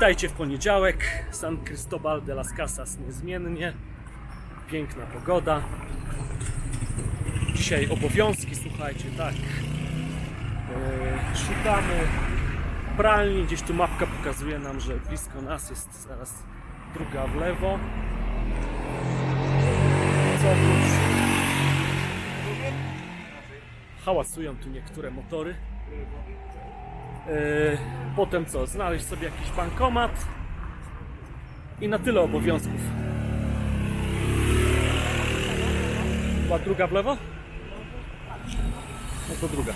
Witajcie w poniedziałek. San Cristobal de las Casas niezmiennie. Piękna pogoda. Dzisiaj obowiązki, słuchajcie, tak. E, szukamy pralni. Gdzieś tu mapka pokazuje nam, że blisko nas jest zaraz druga w lewo. Co hałasują tu niektóre motory. Yy, potem co? Znaleźć sobie jakiś bankomat i na tyle obowiązków. Była druga w lewo? No to druga.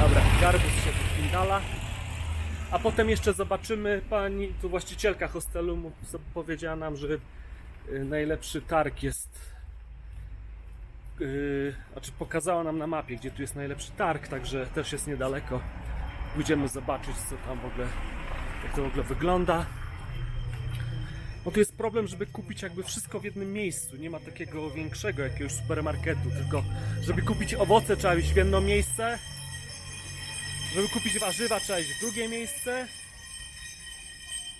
Dobra, garbus się wypindala. A potem jeszcze zobaczymy, pani, tu właścicielka hostelu powiedziała nam, że y, najlepszy targ jest yy, znaczy pokazała nam na mapie, gdzie tu jest najlepszy targ, także też jest niedaleko. Pójdziemy zobaczyć, co tam w ogóle, jak to w ogóle wygląda. No tu jest problem, żeby kupić jakby wszystko w jednym miejscu. Nie ma takiego większego jakiegoś supermarketu, tylko żeby kupić owoce trzeba iść w jedno miejsce. Żeby kupić warzywa trzeba iść w drugie miejsce.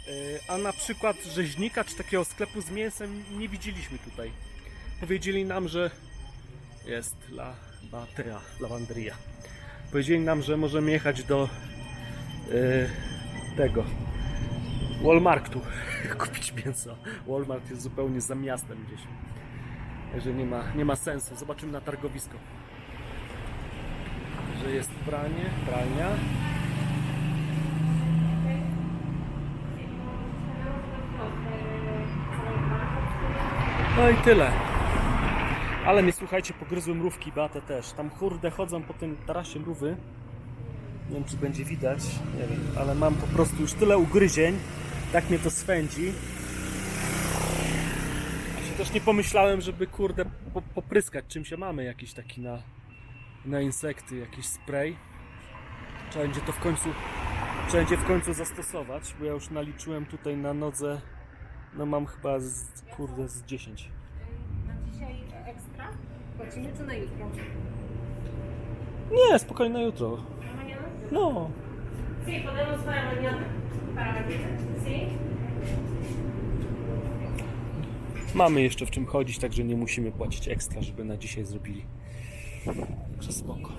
Yy, A na przykład rzeźnika czy takiego sklepu z mięsem nie widzieliśmy tutaj. Powiedzieli nam, że jest La Batea, Lavanderia. Powiedzieli nam, że możemy jechać do yy, tego Walmartu kupić mięso. Walmart jest zupełnie za miastem gdzieś. Także nie ma, nie ma sensu. Zobaczymy na targowisko. Że jest pranie, pralnia. No i tyle. Ale mnie słuchajcie, pogryzły mrówki, Beatę też. Tam kurde chodzą po tym tarasie mrówy. Nie wiem czy będzie widać, nie wiem, ale mam po prostu już tyle ugryzień. Tak mnie to swędzi. A się też nie pomyślałem, żeby kurde po, popryskać czym się mamy jakiś taki na, na insekty, jakiś spray. Trzeba będzie to w końcu trzeba będzie w końcu zastosować, bo ja już naliczyłem tutaj na nodze no mam chyba z, kurde z 10. Ekstra? Płacimy czy na jutro? Nie, spokojnie na jutro. Mañana? No, Sí, podemos para mañana. Para mañana. Sí. mamy jeszcze w czym chodzić, także nie musimy płacić ekstra, żeby na dzisiaj zrobili. Także spoko.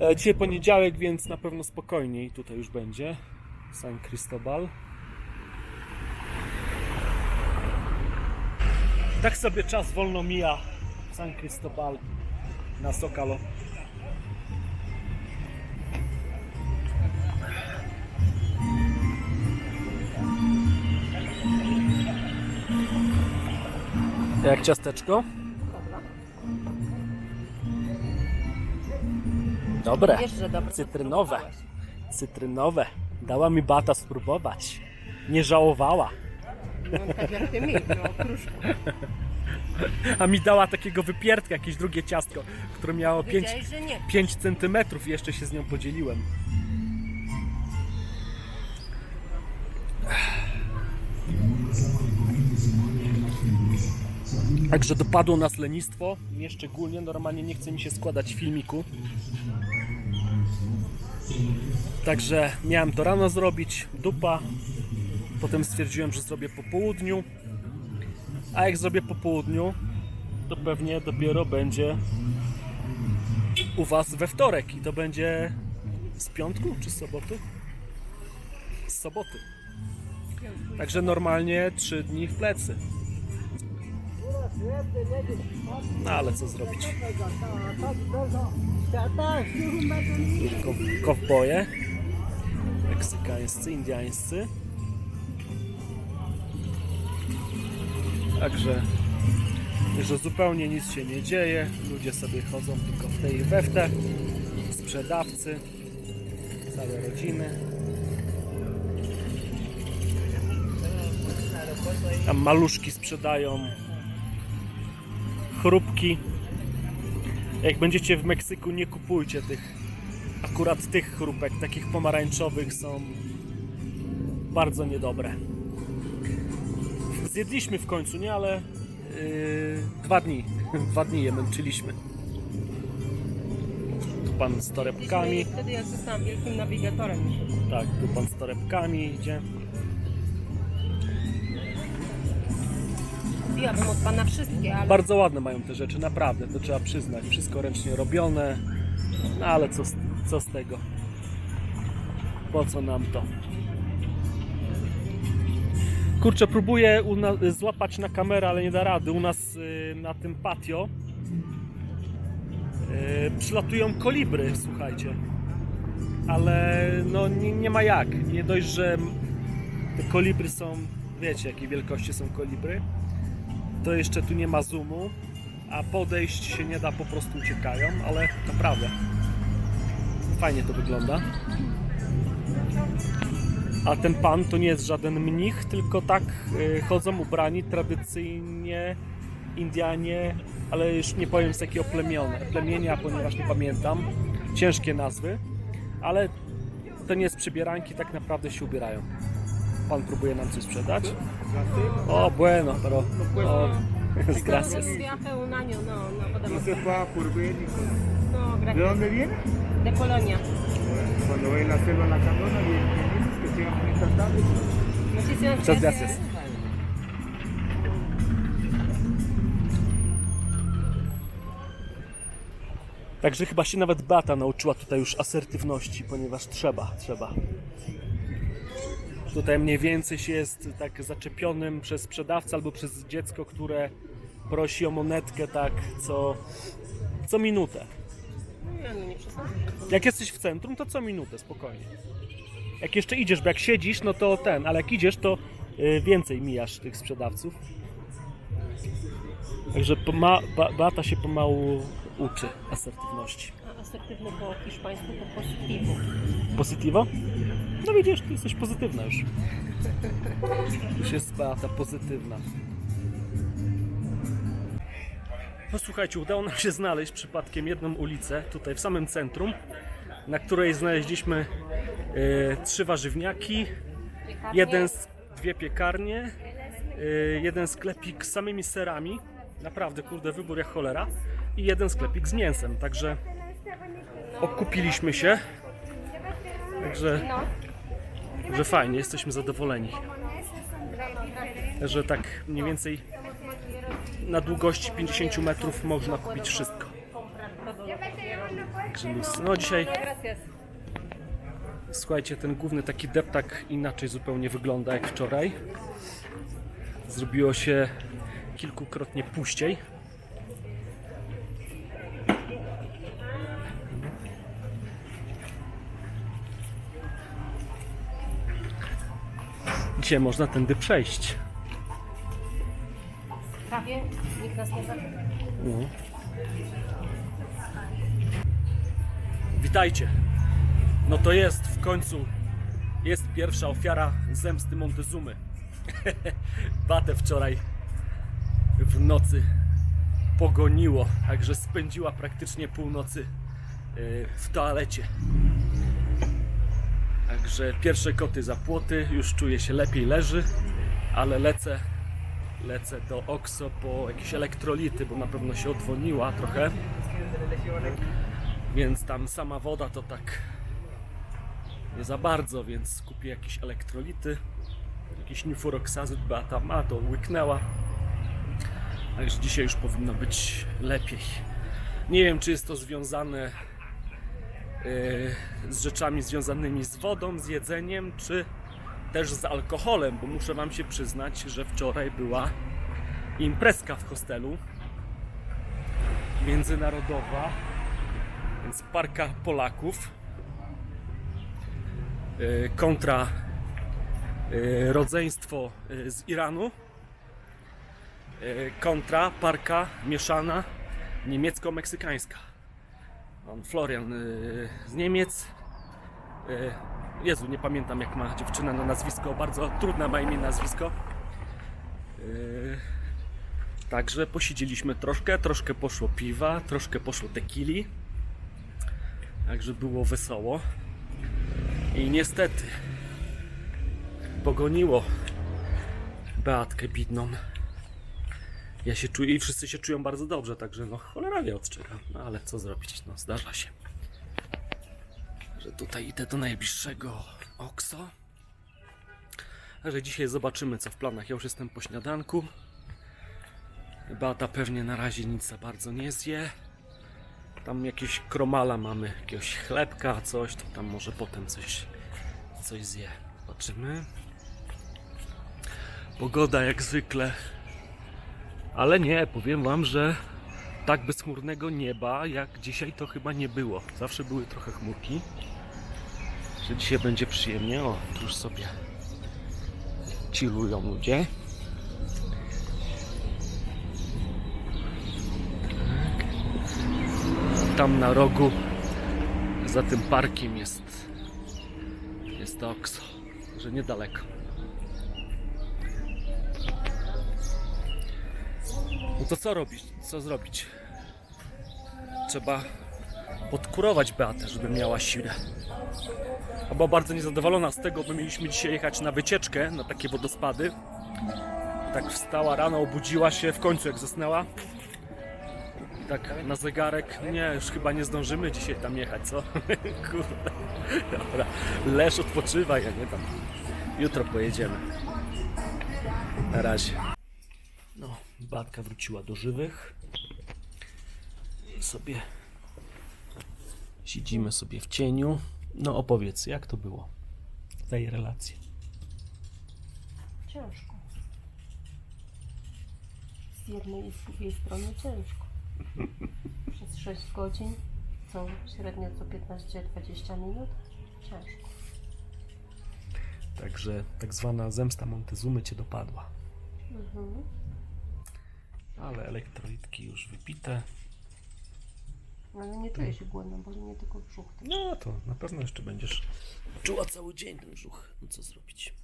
E, Dzisiaj poniedziałek, więc na pewno spokojniej tutaj już będzie. San Cristobal. Tak sobie czas wolno mija w San Cristobal na Sokalo. Jak ciasteczko? Dobre. Wiesz, że dobre. Cytrynowe. Cytrynowe. Dała mi bata spróbować. Nie żałowała. No, tak jak ty mi, no, kruszku. A mi dała takiego wypiertka, jakieś drugie ciastko, które miało 5, Wiedziałeś, że nie. 5 cm i jeszcze się z nią podzieliłem. Także dopadło nas lenistwo, mnie szczególnie, normalnie nie chce mi się składać filmiku. Także miałem to rano zrobić, dupa. Potem stwierdziłem, że zrobię po południu. A jak zrobię po południu, to pewnie dopiero będzie u Was we wtorek i to będzie z piątku czy z soboty? Z soboty. Także normalnie 3 dni w plecy. No ale co zrobić? Kowboje meksykańscy, indiańscy. Także, że zupełnie nic się nie dzieje. Ludzie sobie chodzą tylko w tej we w te. Sprzedawcy, całe rodziny. Tam maluszki sprzedają. Chrupki. Jak będziecie w Meksyku, nie kupujcie tych akurat tych chrupek, takich pomarańczowych są bardzo niedobre. Zjedliśmy w końcu, nie? Ale yy, dwa dni. Dwa dni je męczyliśmy. pan z torebkami. Wtedy ja zostałam wielkim nawigatorem. Tak, tu pan z torebkami idzie. Kupiłabym od pana wszystkie, ale Bardzo ładne mają te rzeczy, naprawdę, to trzeba przyznać. Wszystko ręcznie robione, no ale co z, co z tego? Po co nam to? Kurczę, próbuję złapać na kamerę, ale nie da rady. U nas y, na tym patio y, przylatują kolibry, słuchajcie. Ale no nie, nie ma jak. Nie dość, że te kolibry są, wiecie jakiej wielkości są kolibry to jeszcze tu nie ma zoomu, a podejść się nie da, po prostu uciekają, ale naprawdę fajnie to wygląda. A ten pan to nie jest żaden mnich, tylko tak y, chodzą ubrani tradycyjnie Indianie, ale już nie powiem z jakiego plemione, plemienia, ponieważ nie pamiętam. Ciężkie nazwy, ale to nie jest przybieranki, tak naprawdę się ubierają. Pan próbuje nam coś sprzedać. O, bueno, pero. O, gracias. viaje un año, no, no No se pueda por ver y con- No, ¿De gracias. dónde viene? De Polonia. Cuando ve la selva la candona, bien Muchísimas Muchas gracias. Także chyba się nawet Bata nauczyła tutaj już asertywności, ponieważ trzeba, trzeba. Tutaj mniej więcej się jest tak zaczepionym przez sprzedawcę albo przez dziecko, które prosi o monetkę tak co, co minutę. No. Jak jesteś w centrum, to co minutę, spokojnie. Jak jeszcze idziesz, bo jak siedzisz, no to ten, ale jak idziesz, to y, więcej mijasz tych sprzedawców. Także poma- ba- Beata się pomału uczy asertywności. A asertywny po hiszpańsku to positivo. Positivo? No widzisz, ty jesteś pozytywna już. Już jest Beata pozytywna. No słuchajcie, udało nam się znaleźć przypadkiem jedną ulicę tutaj w samym centrum, na której znaleźliśmy e, trzy warzywniaki, jeden, s- dwie piekarnie, e, jeden sklepik z samymi serami, naprawdę kurde wybór jak cholera i jeden sklepik z mięsem, także okupiliśmy się, także, że fajnie, jesteśmy zadowoleni. Że tak mniej więcej na długości 50 metrów można kupić wszystko. No dzisiaj, słuchajcie, ten główny taki deptak inaczej zupełnie wygląda jak wczoraj. Zrobiło się kilkukrotnie puściej. Dzisiaj można tędy przejść. Prawie nikt nas nie zabił. No. Witajcie. No to jest w końcu jest pierwsza ofiara zemsty Montezumy. Batę wczoraj w nocy pogoniło, także spędziła praktycznie północy yy, w toalecie. Także pierwsze koty za płoty, już czuję się lepiej, leży, ale lecę lecę do Oxo po jakieś elektrolity, bo na pewno się odwoniła trochę. Więc tam sama woda to tak nie za bardzo, więc kupię jakieś elektrolity. Jakiś nifuroksazyt Beata ma, to łyknęła. Także dzisiaj już powinno być lepiej. Nie wiem, czy jest to związane yy, z rzeczami związanymi z wodą, z jedzeniem, czy też z alkoholem, bo muszę Wam się przyznać, że wczoraj była imprezka w hostelu międzynarodowa, więc parka Polaków yy, kontra yy, rodzeństwo yy, z Iranu kontra parka mieszana niemiecko-meksykańska. On Florian z Niemiec, Jezu, nie pamiętam jak ma dziewczyna na nazwisko, bardzo trudne ma imię nazwisko. Także posiedzieliśmy troszkę, troszkę poszło piwa, troszkę poszło tequili. Także było wesoło. I niestety pogoniło Beatkę bidną. Ja się czuję i wszyscy się czują bardzo dobrze, także no cholera wie od czego. No ale co zrobić, no zdarza się. że tutaj idę do najbliższego Okso. Ale dzisiaj zobaczymy co w planach. Ja już jestem po śniadanku. Beata pewnie na razie nic za bardzo nie zje. Tam jakieś kromala mamy, jakiegoś chlebka, coś, to tam może potem coś, coś zje. Zobaczymy. Pogoda jak zwykle. Ale nie, powiem wam, że tak bezchmurnego nieba jak dzisiaj to chyba nie było. Zawsze były trochę chmurki. Że dzisiaj będzie przyjemnie. O, tu już sobie chillują ludzie. Tam na rogu za tym parkiem jest jest Okso, że niedaleko. No to co robić? Co zrobić? Trzeba podkurować Beatę, żeby miała siłę. A Była bardzo niezadowolona z tego, bo mieliśmy dzisiaj jechać na wycieczkę, na takie wodospady. Tak wstała rano, obudziła się, w końcu jak zasnęła. Tak na zegarek, nie, już chyba nie zdążymy dzisiaj tam jechać, co? Kurde. Dobra, leż odpoczywaj, nie tam. Jutro pojedziemy. Na razie. No, Batka wróciła do żywych. I sobie siedzimy sobie w cieniu. No opowiedz, jak to było? Daj relację. Ciężko. Z jednej i z drugiej strony ciężko. Przez 6 godzin, co średnio co 15-20 minut, ciężko. Także tak zwana zemsta Montezumy cię dopadła. Mhm. Ale elektrolitki już wypite. Ale nie czuję się głodna, boli mnie tylko brzuch. Tak. No to na pewno jeszcze będziesz czuła cały dzień ten brzuch. No co zrobić?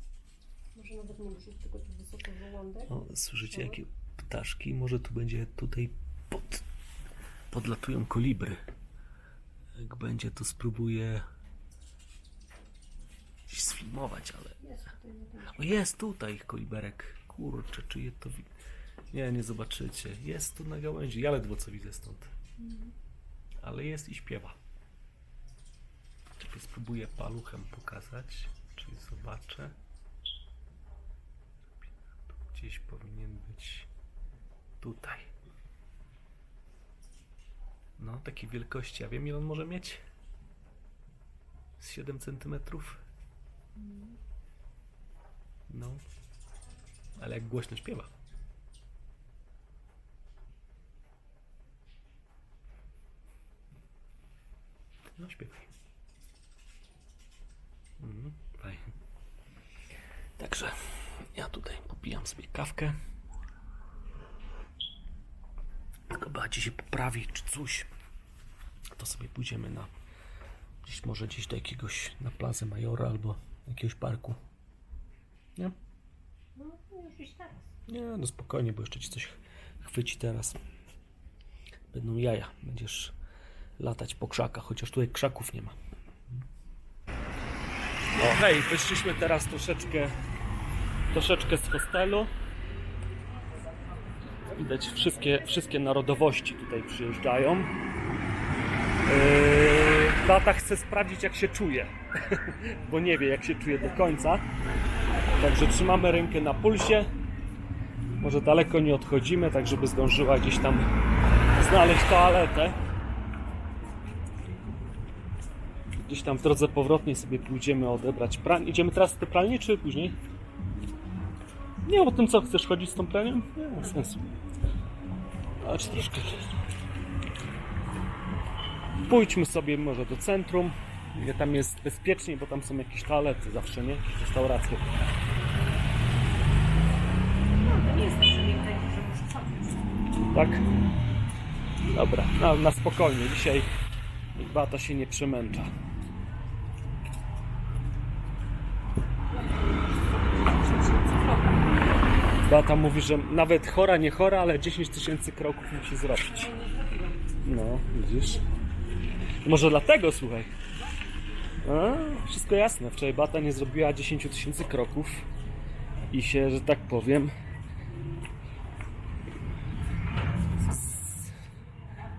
Może nawet nie brzuch, tylko tu wysoko żołądek. O, słyszycie jakie ptaszki? Może tu będzie tutaj pod, podlatują kolibry. Jak będzie to spróbuję gdzieś sfilmować, ale Jest tutaj jeden. O jest tutaj koliberek. Kurczę, czy je to. Nie, nie zobaczycie. Jest tu na gałęzi. Ja ledwo co widzę stąd. Ale jest i śpiewa. Czekaj, spróbuję paluchem pokazać. Czyli zobaczę. Gdzieś powinien być tutaj. No, takiej wielkości. Ja wiem, ile on może mieć? Z 7 centymetrów. No. Ale jak głośno śpiewa. No śpiewaj. Mhm, fajnie. Także ja tutaj popijam sobie kawkę. Tylko bardziej się poprawi czy coś. To sobie pójdziemy na gdzieś może gdzieś do jakiegoś na plazę Majora albo jakiegoś parku. Nie? No, już iść teraz. Nie, no spokojnie, bo jeszcze ci coś chwyci teraz. Będą jaja. Będziesz latać po krzakach, chociaż tutaj krzaków nie ma. O, hej, wyszliśmy teraz troszeczkę, troszeczkę z hostelu. Widać, wszystkie, wszystkie narodowości tutaj przyjeżdżają. Yy, Tata chce sprawdzić, jak się czuje, bo nie wie, jak się czuje do końca. Także trzymamy rękę na pulsie. Może daleko nie odchodzimy, tak żeby zdążyła gdzieś tam znaleźć toaletę. Gdzieś tam w drodze powrotnej sobie pójdziemy odebrać pranie. Idziemy teraz do pralni, czy później? Nie, o tym co, chcesz chodzić z tą pranią? Nie ma sensu. Chodź troszkę. Pójdźmy sobie może do centrum, gdzie tam jest bezpieczniej, bo tam są jakieś toalety zawsze, nie? Restauracje. No, to nie jest tak, że nie tak, że muszę sam. Tak? Dobra, na, na spokojnie. Dzisiaj Beata się nie przemęcza. Beata mówi, że nawet chora, nie chora, ale 10 tysięcy kroków musi zrobić. No, widzisz? Może dlatego, słuchaj. A, wszystko jasne. Wczoraj Beata nie zrobiła 10 tysięcy kroków i się, że tak powiem,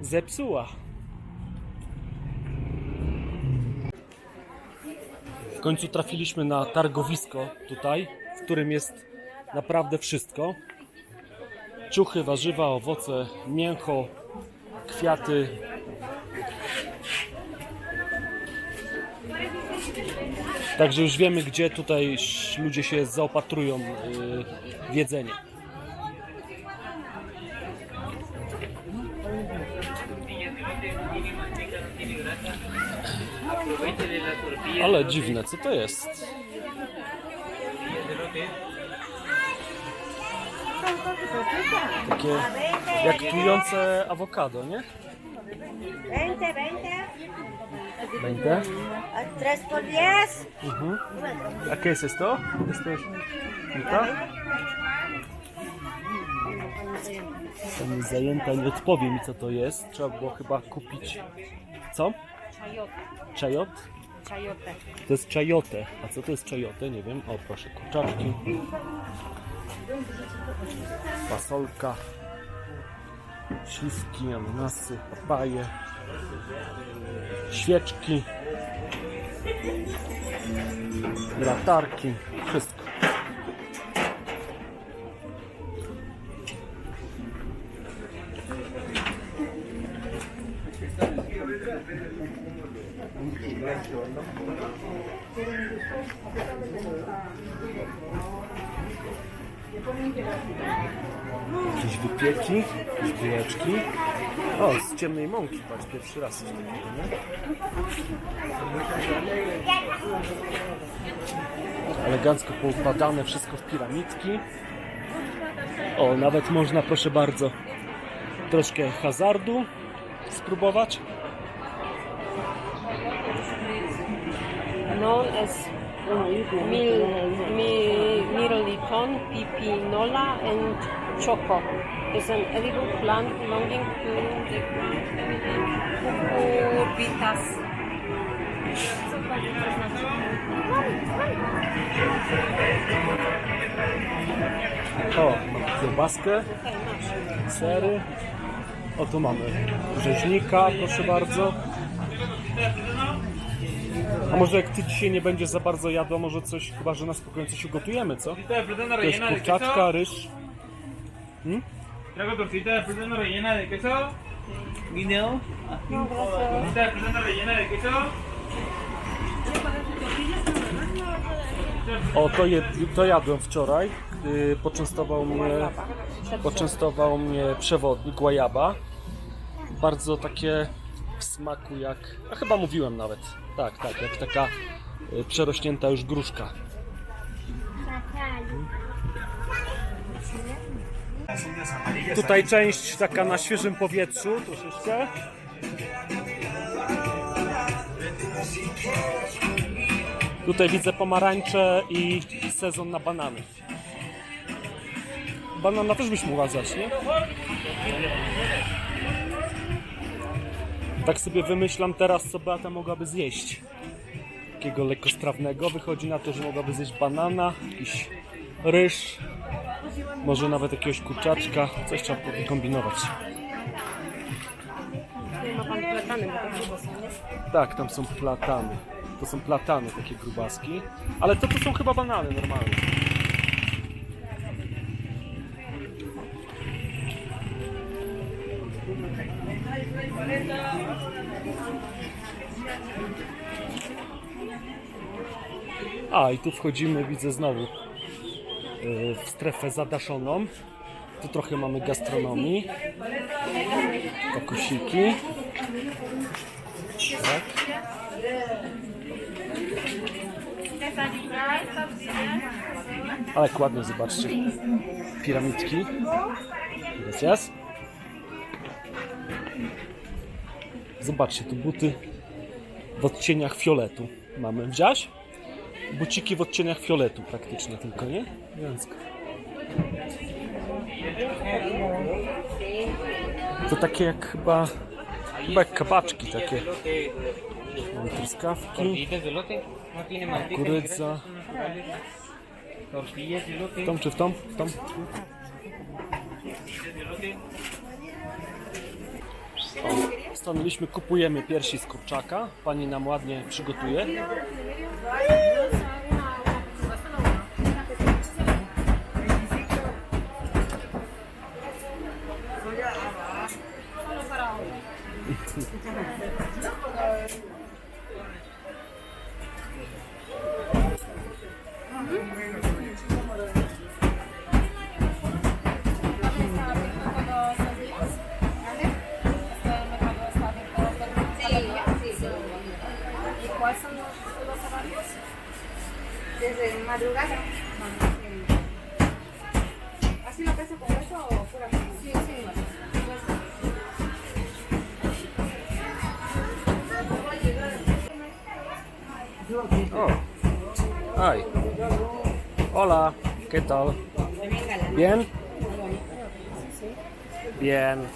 zepsuła. W końcu trafiliśmy na targowisko tutaj, w którym jest naprawdę wszystko. Ciuchy, warzywa, owoce, mięcho, kwiaty. Także już wiemy, gdzie tutaj ludzie się zaopatrują yy, w jedzenie. Ale dziwne, co to jest? Takie jak trujące awokado, nie? 20, 20. Będzie? Tres por diez. Mhm. A qué es esto? Esto es fruta? Pani zajęta nie odpowie mi co to jest. Trzeba było chyba kupić. Co? Czajot? Chayote. To jest czajote. A co to jest czajote? Nie wiem. O proszę, kurczaczki. Fasolka. Śliwki, ananasy, papaje. Świeczki. Latarki. Wszystko. Bułeczki. O, z ciemnej mąki, patrz, pierwszy raz coś takiego, nie? Elegancko poukładane, wszystko w piramidki. O, nawet można, proszę bardzo, troszkę hazardu spróbować. Known as Mil, Mirliton, Pipinola and Choco. is an edible plant belonging to the Cucurbitas. O, kiełbaskę, sery. O, tu mamy rzeźnika, proszę bardzo. A może jak ty dzisiaj nie będziesz za bardzo jadła, może coś, chyba że na spokojnie coś ugotujemy, co? de kurczaczka, ryż. Traigo tortita de plátano rellena de queso. Guineo. Tortita de plátano rellena de queso. O, to, je, to jadłem wczoraj. Yy, poczęstował mnie, poczęstował mnie przewodnik Guajaba. Bardzo takie w smaku jak, a chyba mówiłem nawet, tak, tak, jak taka y, przerośnięta już gruszka. Tutaj część taka na świeżym powietrzu troszeczkę. Tutaj widzę pomarańcze i sezon na banany. Banana też byś mogła zjeść, nie? Tak sobie wymyślam teraz, co Beata mogłaby zjeść. Takiego lekkostrawnego. Wychodzi na to, że mogłaby zjeść banana, jakiś ryż, może nawet jakiegoś kurczaczka. Coś trzeba kombinować. Tak, tam są platany. To są platany, takie grubaski. Ale to, to są chyba banany normalne. A, i tu wchodzimy, widzę znowu, yy, w strefę zadaszoną. Tu trochę mamy gastronomii. Kokusiki. Tak. Ale ładnie, zobaczcie. Piramidki. Gracias. Zobaczcie, tu buty w odcieniach fioletu mamy. Wziąłeś? Buciki w odcieniach fioletu praktycznie tylko, nie? Elegancko. To takie jak chyba, chyba jak kabaczki takie. Mamy truskawki, kurydza. W tą czy w tą? W tą? Stanęliśmy, kupujemy piersi z kurczaka. Pani nam ładnie przygotuje. Ay. Hola, ¿qué tal? Bien? Bien.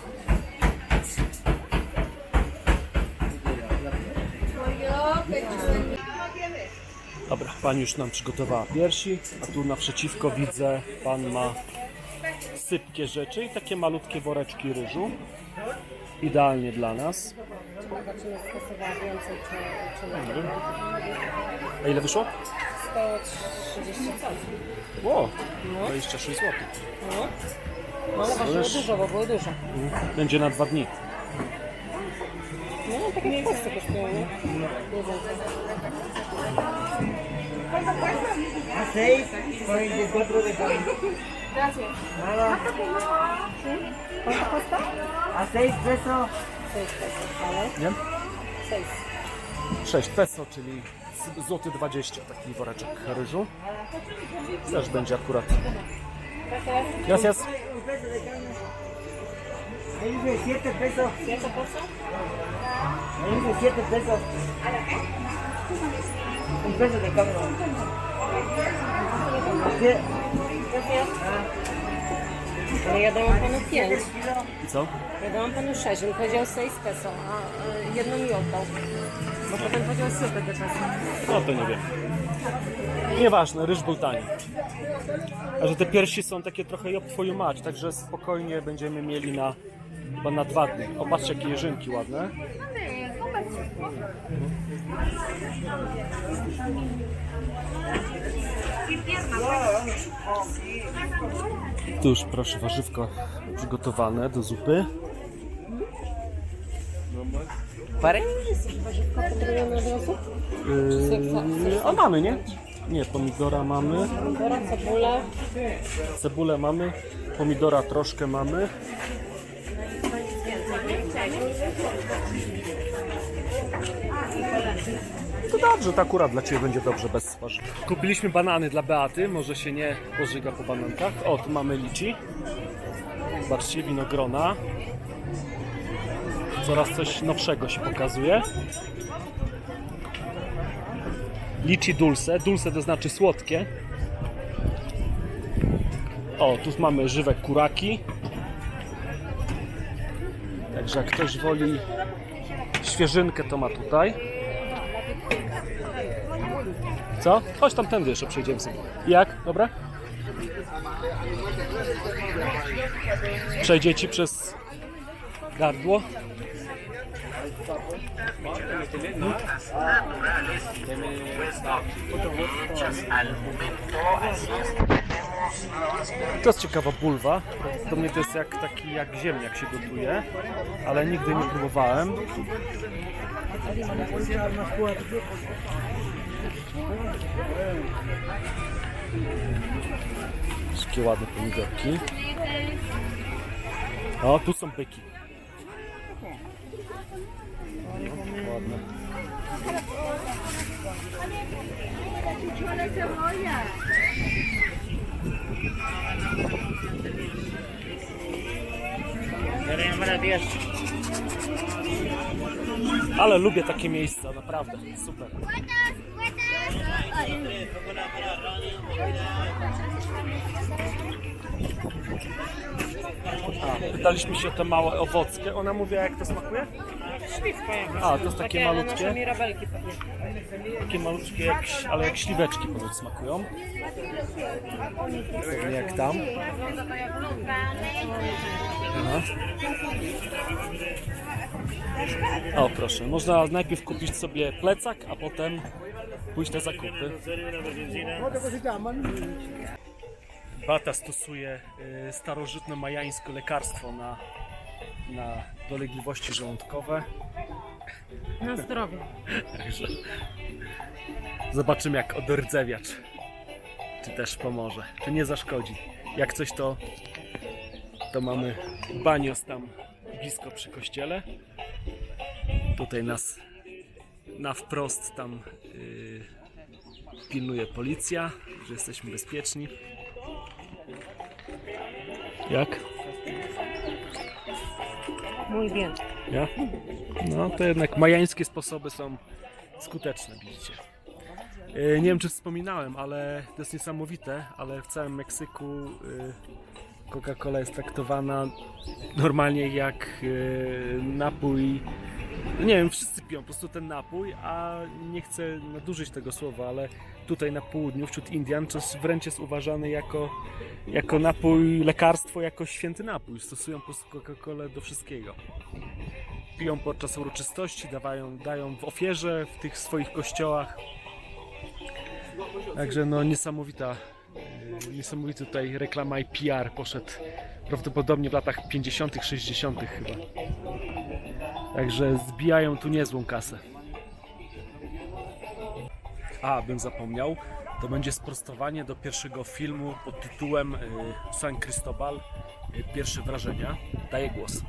Dobra, pani już nam przygotowała piersi, a tu naprzeciwko widzę, pan ma sypkie rzeczy i takie malutkie woreczki ryżu. Idealnie dla nas. A ile wyszło? 130 coś. O, 26 zł. No ale właśnie Ależ- dużo, bo były duże. Będzie na dwa dni. No tak jak w Polsce kosztują, nie? A 6, 44 de carne. Gracias. Nada. A 6 pesos. 6 pesos, ale Nie? 6. 6 peso, czyli złoty 20 taki woreczek ryżu. Też będzie akurat. Gracias. Un peso de carne. Ahí dice 7 pesos. Jakie peso? Ahí dice 7 pesos. Un peso de carne. Sie- Ale ja dałam panu 5. I co? Ja dałam panu 6. On powiedział 6 peso, a y, jedno mi oddał. Bo potem powiedział super de peso. No to nie wiem. Nieważne, ryż był tani. A że te piersi są takie trochę job twoją mać, także spokojnie będziemy mieli na chyba na dwa dni. Popatrzcie jakie jeżynki ładne. Tu już proszę warzywko przygotowane do zupy. Potrzebujemy od razu? Yy, a mamy, nie? Nie, pomidora mamy, Pomidora, cebulę. cebulę mamy, pomidora troszkę mamy. To dobrze, to akurat dla Ciebie będzie dobrze bez warzyw. Kupiliśmy banany dla Beaty, może się nie pożyga po banankach. O, tu mamy lici. Zobaczcie, winogrona. Coraz coś nowszego się pokazuje. Lici dulce. Dulce to znaczy słodkie. O, tu mamy żywe kuraki. Także jak ktoś woli świeżynkę, to ma tutaj. Co? Chodź tam tędy jeszcze przejdziemy sobie. Jak? Dobra? Przejdzie ci przez gardło. To jest ciekawa bulwa. Do mnie to jest jak taki jak ziemniak się gotuje, ale nigdy nie próbowałem. Takie ładne pomidorki. O, tu są byki. Ale lubię takie miejsca, naprawdę. Super. A, pytaliśmy się o te małe owockie. Ona mówiła, jak to smakuje? Śliwka jakaś. A, to jest takie nasze malutkie? mirabelki pewnie. Takie malutkie, jak, ale jak śliweczki ponoć smakują. Jak tam. Aha. O proszę, można najpierw kupić sobie plecak, a potem pójść na zakupy. Bata stosuje y, starożytne majańskie lekarstwo na na dolegliwości żołądkowe. Na zdrowie. Także zobaczymy jak odrdzewiacz. Czy też pomoże, czy nie zaszkodzi. Jak coś to, to mamy banios tam blisko przy kościele. Tutaj nas na wprost tam yy, pilnuje policja, że jesteśmy bezpieczni. Jak? Mój wiem. Ja? No to jednak majańskie sposoby są skuteczne, widzicie. E, Nie wiem czy wspominałem, ale to jest niesamowite, ale w całym Meksyku e, Coca-Cola jest traktowana normalnie jak e, napój. Nie wiem, wszyscy piją po prostu ten napój, a nie chcę nadużyć tego słowa, ale tutaj na południu, wśród Indian, wręcz jest uważany jako, jako napój, lekarstwo, jako święty napój. Stosują po prostu Coca-Colę do wszystkiego piją podczas uroczystości, dawają, dają w ofierze w tych swoich kościołach. Także no niesamowita, niesamowity tutaj reklama i PR poszedł prawdopodobnie w latach 50., 60. chyba. Także zbijają tu niezłą kasę. A, bym zapomniał, to będzie sprostowanie do pierwszego filmu pod tytułem yy, San Cristobal, yy, pierwsze wrażenia. Daję głos.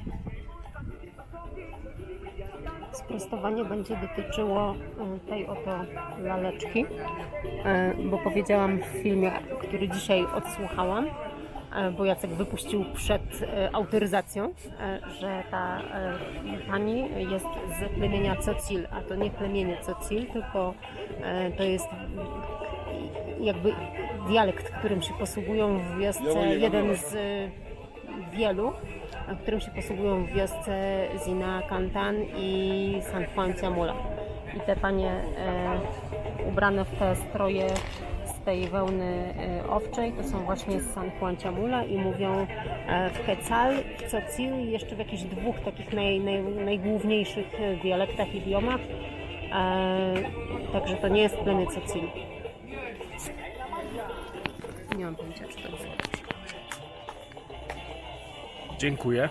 Sprostowanie będzie dotyczyło e, tej oto laleczki, bo powiedziałam w filmie, który dzisiaj odsłuchałam, bo Jacek wypuścił przed e, autoryzacją, e, że ta e, pani jest z plemienia Cocil, a to nie plemienie Cocil, tylko e, to jest jakby dialekt, którym się posługują w wiosce, jeden z e, wielu, e, którym się posługują w wiosce Zina Cantan i San Juan Ciamula. I te panie e, ubrane w te stroje tej wełny e, owczej to są właśnie z San Juan Ciamula i mówią e, w Quetzal, w Cocil i jeszcze w jakichś dwóch takich naj, naj, najgłówniejszych e, dialektach, idiomach. Także to nie jest plemię Cocil. Nie mam pojęcia, czy to jest. Dziękuję.